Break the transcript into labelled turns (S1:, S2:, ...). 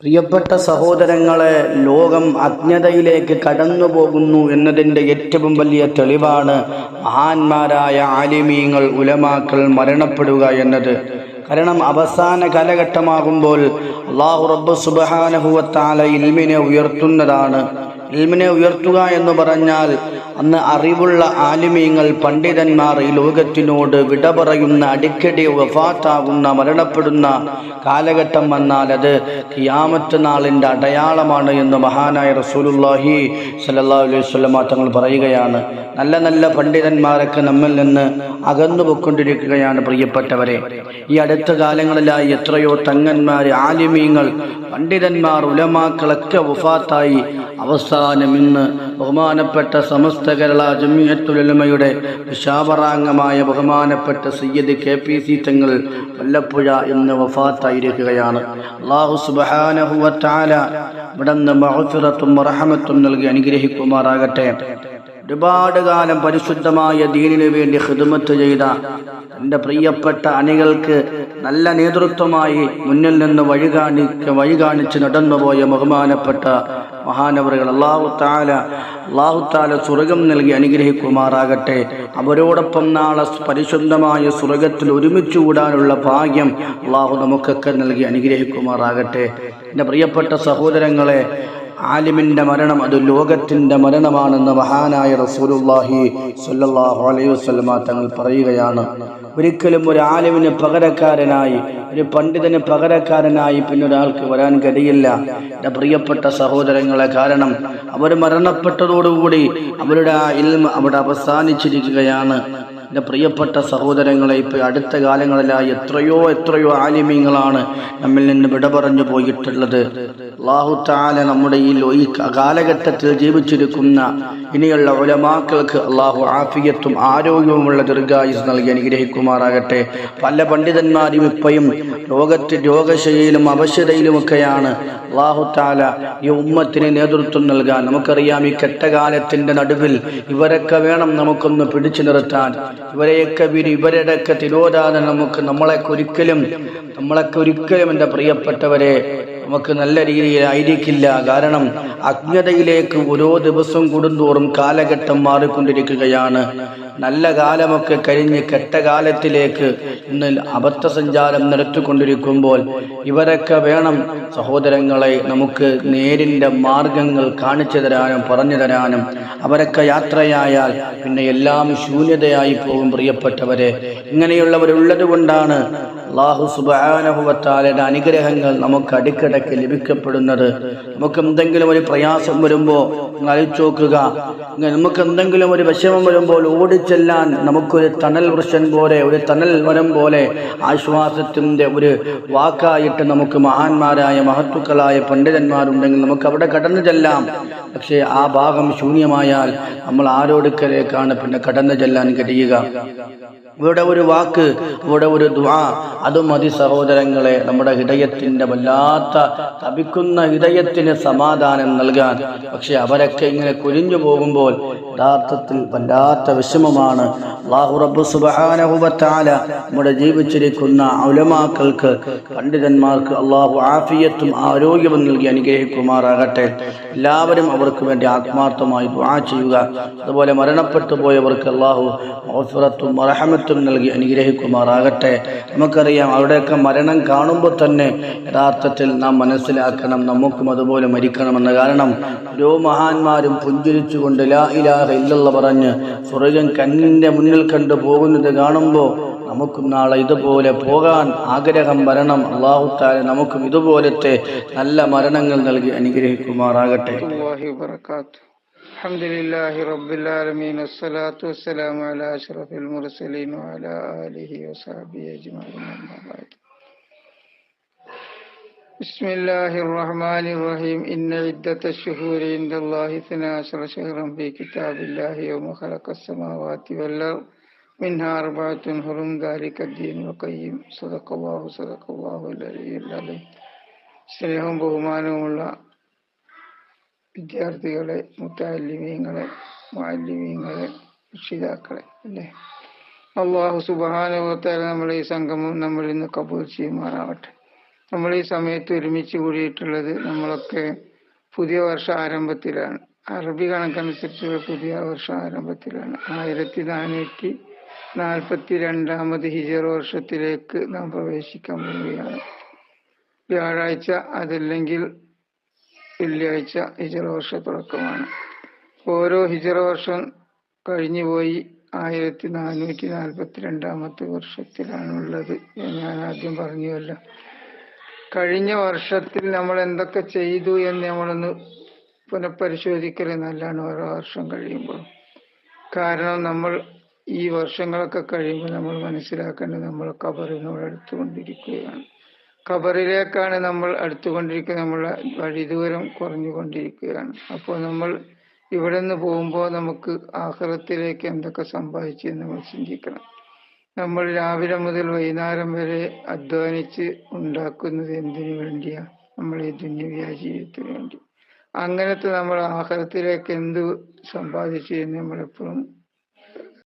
S1: പ്രിയപ്പെട്ട സഹോദരങ്ങളെ ലോകം അജ്ഞതയിലേക്ക് കടന്നു പോകുന്നു എന്നതിന്റെ ഏറ്റവും വലിയ തെളിവാണ് മഹാന്മാരായ ആലിമീങ്ങൾ ഉലമാക്കൾ മരണപ്പെടുക എന്നത്. കാരണം അവസാന കാലഘട്ടമാകുമ്പോൾ അള്ളാഹു റബ്ബ് സുബഹാനഹുവത്താല ഇൽമിനെ ഉയർത്തുന്നതാണ്. ഇൽമിനെ ഉയർത്തുക എന്ന് പറഞ്ഞാൽ അന്ന് അറിവുള്ള ആലിമീങ്ങൾ പണ്ഡിതന്മാർ ഈ ലോകത്തിനോട് വിട പറയുന്ന അടിക്കടി വഫാത്താകുന്ന മരണപ്പെടുന്ന കാലഘട്ടം വന്നാൽ അത് കിയാമത്ത് നാളിന്റെ അടയാളമാണ് എന്ന് മഹാനായ റസൂലുല്ലാഹി സല്ലല്ലാഹു അലൈഹി വസല്ലമ തങ്ങൾ പറയുകയാണ്. നല്ല നല്ല പണ്ഡിതന്മാരൊക്കെ നമ്മിൽ നിന്ന് അകന്നു പോയിക്കൊണ്ടിരിക്കുകയാണ് പ്രിയപ്പെട്ടവരെ. ഈ അടുത്ത കാലങ്ങളിലായി എത്രയോ തങ്ങന്മാർ ആലിമീങ്ങൾ പണ്ഡിതന്മാർ ഉലമാക്കളൊക്കെ വഫാത്തായി. അവസാനം ഇന്ന് ബഹുമാനപ്പെട്ട സമസ്ത കേരള ജമിയത്തുലമയുടെ വിശാപറാംഗമായ ബഹുമാനപ്പെട്ട സയ്യദ് കെ പി സി തങ്ങൾ വല്ലപ്പുഴ എന്ന് വഫാത്തായിരിക്കുകയാണ്. അള്ളാഹു സുബാനഹുവത്താല ഇവിടുന്ന് മഹഫിറത്തും റഹമത്തും നൽകി അനുഗ്രഹിക്കുമാറാകട്ടെ. ഒരുപാട് കാലം പരിശുദ്ധമായ ദീനിന് വേണ്ടി ഹിദമത്ത് ചെയ്ത എന്റെ പ്രിയപ്പെട്ട അണികൾക്ക് നല്ല നേതൃത്വമായി മുന്നിൽ നിന്ന് വഴി കാണിക്ക വഴി കാണിച്ച് നടന്നുപോയ ബഹുമാനപ്പെട്ട മഹാനവറുകൾ അള്ളാഹു താല അള്ളാഹു താല സ്വർഗം നൽകി അനുഗ്രഹിക്കുമാറാകട്ടെ. അവരോടൊപ്പം നാളെ പരിശുദ്ധമായ സ്വർഗത്തിൽ ഒരുമിച്ച് കൂടാനുള്ള ഭാഗ്യം അള്ളാഹു നമുക്കൊക്കെ നൽകി അനുഗ്രഹിക്കുമാറാകട്ടെ. എന്റെ പ്രിയപ്പെട്ട സഹോദരങ്ങളെ ആലിമിന്റെ മരണം അത് ലോകത്തിന്റെ മരണമാണെന്ന് മഹാനായ റസൂലുള്ളാഹി സ്വല്ലല്ലാഹു അലൈഹി വസല്ലമ തങ്ങൾ പറയുകയാണ്. ഒരിക്കലും ഒരു ആലിമിന് പകരക്കാരനായി ഒരു പണ്ഡിതന് പകരക്കാരനായി പിന്നെ ഒരാൾക്ക് വരാൻ കഴിയില്ല. എന്റെ പ്രിയപ്പെട്ട സഹോദരങ്ങളെ കാരണം അവർ മരണപ്പെട്ടതോടുകൂടി അവരുടെ ആ ഇൽമ അവിടെ അവസാനിച്ചിരിക്കുകയാണ്. എന്റെ പ്രിയപ്പെട്ട സഹോദരങ്ങളെ ഇപ്പോൾ അടുത്ത കാലങ്ങളിലായി എത്രയോ എത്രയോ ആലിമ്യങ്ങളാണ് നമ്മിൽ നിന്ന് വിട പറഞ്ഞു പോയിട്ടുള്ളത് അള്ളാഹുത്താല നമ്മുടെ ഈ ഈ കാലഘട്ടത്തിൽ ജീവിച്ചിരിക്കുന്ന ഇനിയുള്ള ഉലമാക്കൾക്ക് അള്ളാഹു ആഫിയത്തും ആരോഗ്യവുമുള്ള ദീർഘായുസ് നൽകി അനുഗ്രഹിക്കുമാറാകട്ടെ. പല പണ്ഡിതന്മാരും ഇപ്പയും രോഗത്തിൽ രോഗശയിലും അവശതയിലുമൊക്കെയാണ് അള്ളാഹു താല ഈ ഉമ്മത്തിന് നേതൃത്വം നൽകാൻ നമുക്കറിയാം ഈ കെട്ടകാലത്തിന്റെ നടുവിൽ ഇവരൊക്കെ വേണം നമുക്കൊന്ന് പിടിച്ചു നിർത്താൻ. ഇവരെയൊക്കെ വിരി ഇവരുടെയൊക്കെ തിരോധാനം നമുക്ക് നമ്മളെ ഒരിക്കലും നമ്മളൊക്കെ ഒരിക്കലും എന്റെ പ്രിയപ്പെട്ടവരെ നമുക്ക് നല്ല രീതിയിൽ രീതിയിലായിരിക്കില്ല കാരണം അജ്ഞതയിലേക്ക് ഓരോ ദിവസം കൂടുന്തോറും കാലഘട്ടം മാറിക്കൊണ്ടിരിക്കുകയാണ്. നല്ല കാലമൊക്കെ കഴിഞ്ഞ് കെട്ടകാലത്തിലേക്ക് ഇന്ന് അബദ്ധസഞ്ചാരം നടത്തിക്കൊണ്ടിരിക്കുമ്പോൾ ഇവരൊക്കെ വേണം സഹോദരങ്ങളെ നമുക്ക് നേരിന്റെ മാർഗങ്ങൾ കാണിച്ചു തരാനും പറഞ്ഞു തരാനും. അവരൊക്കെ യാത്രയായാൽ പിന്നെ എല്ലാം ശൂന്യതയായി പോകും പ്രിയപ്പെട്ടവരെ. ഇങ്ങനെയുള്ളവരുള്ളത് കൊണ്ടാണ് അള്ളാഹു സുബാനുഭവത്താലയുടെ അനുഗ്രഹങ്ങൾ നമുക്ക് അടിക്കടക്ക് ലഭിക്കപ്പെടുന്നത്. നമുക്ക് എന്തെങ്കിലും ഒരു പ്രയാസം വരുമ്പോൾ ഇങ്ങനെ നമുക്ക് എന്തെങ്കിലും ഒരു വിഷമം വരുമ്പോൾ ഓടിച്ചെല്ലാൻ നമുക്കൊരു തണൽ വൃക്ഷൻ പോലെ ഒരു തണൽ വരം പോലെ ആശ്വാസത്തിന്റെ ഒരു വാക്കായിട്ട് നമുക്ക് മഹാന്മാരായ മഹത്തുക്കളായ പണ്ഡിതന്മാരുണ്ടെങ്കിൽ നമുക്ക് അവിടെ കടന്നു ചെല്ലാം. പക്ഷേ ആ ഭാഗം ശൂന്യമായാൽ നമ്മൾ ആരോടുക്കലേക്കാണ് പിന്നെ കടന്നു ചെല്ലാൻ കഴിയുക. ഇവിടെ ഒരു വാക്ക് ഇവിടെ ഒരു ദ്വാ അതും മതി സഹോദരങ്ങളെ നമ്മുടെ ഹൃദയത്തിന്റെ വല്ലാത്ത തപിക്കുന്ന ഹൃദയത്തിന് സമാധാനം നൽകാൻ. പക്ഷെ അവരൊക്കെ ഇങ്ങനെ കുരിഞ്ഞു പോകുമ്പോൾ യഥാർത്ഥത്തിൽ വല്ലാത്ത വിഷമമാണ്. അല്ലാഹു റബ്ബ് സുബ്ഹാനഹുവതആല നമ്മുടെ ജീവിച്ചിരിക്കുന്ന ഔലമാക്കൾക്ക് പണ്ഡിതന്മാർക്ക് അള്ളാഹു ആഫിയത്തും ആരോഗ്യവും നൽകി അനുഗ്രഹിക്കുമാറാകട്ടെ. എല്ലാവരും അവർക്ക് വേണ്ടി ആത്മാർത്ഥമായി ദ്വാ ചെയ്യുക. അതുപോലെ മരണപ്പെട്ടു പോയവർക്ക് അള്ളാഹു മൗഫിറത്തും റഹ്മത്തും നൽകി അനുഗ്രഹിക്കുമാറാകട്ടെ. നമുക്കറിയാം അവിടെയൊക്കെ മരണം കാണുമ്പോൾ തന്നെ യഥാർത്ഥത്തിൽ നാം മനസ്സിലാക്കണം നമുക്കും അതുപോലെ മരിക്കണമെന്ന കാരണം. ഓരോ മഹാന്മാരും പുഞ്ചിരിച്ചുകൊണ്ട് ലാ ഇലാഹ ഇല്ലല്ല പറഞ്ഞ് സ്വർഗം കന്നിന്റെ മുന്നിൽ കണ്ടു പോകുന്നത് കാണുമ്പോൾ നമുക്കും നാളെ ഇതുപോലെ പോകാൻ ആഗ്രഹം വരണം. അള്ളാഹുത്താല നമുക്കും ഇതുപോലത്തെ നല്ല മരണങ്ങൾ നൽകി അനുഗ്രഹിക്കുമാറാകട്ടെ.
S2: الحمد لله رب العالمين الصلاة والسلام على أشرف المرسلين وعلى آله وصحبه أجمعين أما بعد بسم الله الرحمن الرحيم إن عدة الشهور عند الله اثنا عشر شهرا في كتاب الله يوم خلق السماوات والأرض منها أربعة حرم ذلك الدين القيم صدق الله صدق الله العلي العظيم സ്നേഹവും ബഹുമാനവുമുള്ള വിദ്യാർത്ഥികളെ മുത്താലിമീങ്ങളെ മാലിമീങ്ങളെ രക്ഷിതാക്കളെ അല്ലേ? അള്ളാഹു സുബാനുഭവത്താൽ നമ്മളെ ഈ സംഗമം നമ്മൾ ഇന്ന് കബൂൽ ചെയ്യുമാറാവട്ടെ. നമ്മൾ ഈ സമയത്ത് ഒരുമിച്ച് കൂടിയിട്ടുള്ളത് നമ്മളൊക്കെ പുതിയ വർഷ ആരംഭത്തിലാണ്. അറബി കണക്കനുസരിച്ചുള്ള പുതിയ വർഷ ആരംഭത്തിലാണ്. ആയിരത്തി നാനൂറ്റി നാൽപ്പത്തി രണ്ടാമത് ഹിജർ വർഷത്തിലേക്ക് നാം പ്രവേശിക്കാൻ പോവുകയാണ്. വ്യാഴാഴ്ച അതല്ലെങ്കിൽ വെള്ളിയാഴ്ച ഹിജറ വർഷ തുടക്കമാണ്. ഓരോ ഹിജറ വർഷം കഴിഞ്ഞുപോയി ആയിരത്തി നാനൂറ്റി നാൽപ്പത്തി രണ്ടാമത്തെ വർഷത്തിലാണുള്ളത് ഞാൻ ആദ്യം പറഞ്ഞുവല്ലോ. കഴിഞ്ഞ വർഷത്തിൽ നമ്മൾ എന്തൊക്കെ ചെയ്തു എന്ന് നമ്മളൊന്ന് പുനഃപരിശോധിക്കൽ നല്ലതാണ് ഓരോ വർഷം കഴിയുമ്പോൾ. കാരണം നമ്മൾ ഈ വർഷങ്ങളൊക്കെ കഴിയുമ്പോൾ നമ്മൾ മനസ്സിലാക്കേണ്ടത് നമ്മൾ കബറിനോട് അടുത്തുകൊണ്ടിരിക്കുകയാണ്. ഖബറിലേക്കാണ് നമ്മൾ അടുത്തുകൊണ്ടിരിക്കുന്നത് നമ്മളെ വഴിദൂരം കുറഞ്ഞുകൊണ്ടിരിക്കുകയാണ്. അപ്പോൾ നമ്മൾ ഇവിടെ നിന്ന് പോകുമ്പോൾ നമുക്ക് ആഹ്റത്തിലേക്ക് എന്തൊക്കെ സംഭവിച്ചു എന്ന് നമ്മൾ ചിന്തിക്കണം. നമ്മൾ രാവിലെ മുതൽ വൈകുന്നേരം വരെ അധ്വാനിച്ച് ഉണ്ടാക്കുന്നത് എന്തിനു വേണ്ടിയാ? നമ്മൾ ഈ ദുന്യവ്യാ ജീവിതത്തിന് വേണ്ടി. അങ്ങനത്തെ നമ്മൾ ആഹാരത്തിലേക്ക് എന്ത് സമ്പാദിച്ചു എന്ന് നമ്മളെപ്പോഴും